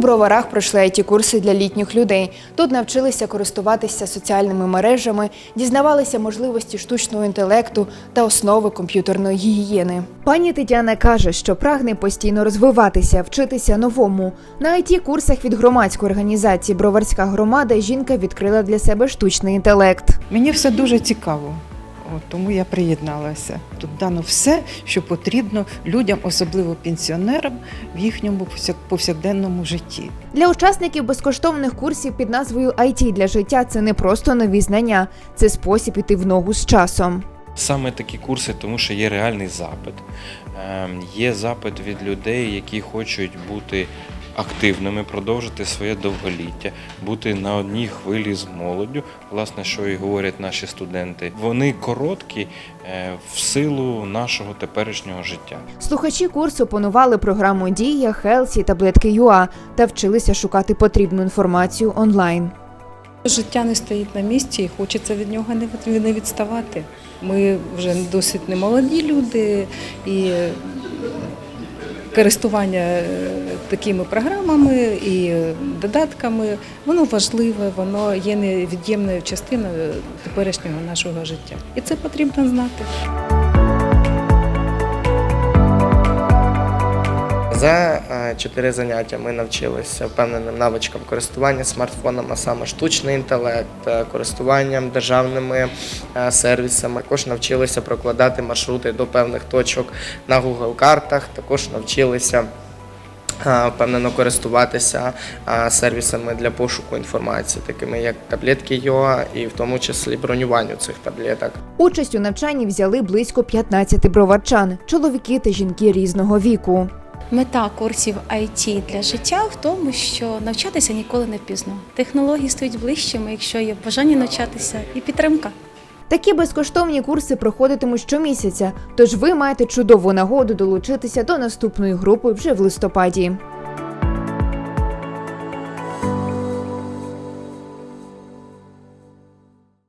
броварах пройшли it курси для літніх людей. Тут навчилися користуватися соціальними мережами, дізнавалися можливості штучного інтелекту та основи комп'ютерної гігієни. Пані Тетяна каже, що прагне постійно розвиватися, вчитися новому. На it курсах від громадської організації Броварська громада жінка відкрила для себе штучний інтелект. Мені все дуже цікаво. От, тому я приєдналася. Тут дано все, що потрібно людям, особливо пенсіонерам, в їхньому повсякденному житті. Для учасників безкоштовних курсів під назвою IT для життя це не просто нові знання, це спосіб іти в ногу з часом. Саме такі курси, тому що є реальний запит. Ем, Є запит від людей, які хочуть бути активними, продовжити своє довголіття, бути на одній хвилі з молоддю, власне, що і говорять наші студенти. Вони короткі е, в силу нашого теперішнього життя. Слухачі курсу опанували програму Дія, Хелсі, таблетки ЮА та вчилися шукати потрібну інформацію онлайн. Життя не стоїть на місці і хочеться від нього не відставати. Ми вже досить не молоді люди і користування е, такими програмами і додатками, воно важливе, воно є невід'ємною частиною теперішнього нашого життя. І це потрібно знати. За е, чотири заняття ми навчилися впевненим навичкам користування смартфоном, а саме штучний інтелект, е, користуванням державними е, сервісами. Також навчилися прокладати маршрути до певних точок на Google картах. Також навчилися впевнено користуватися сервісами для пошуку інформації, такими як таблетки ЮА, і в тому числі бронюванню цих таблеток. Участь у навчанні взяли близько 15 броварчан, чоловіки та жінки різного віку. Мета курсів IT для життя в тому, що навчатися ніколи не пізно. Технології стають ближчими, якщо є бажання навчатися і підтримка. Такі безкоштовні курси проходитимуть щомісяця, тож ви маєте чудову нагоду долучитися до наступної групи вже в листопаді.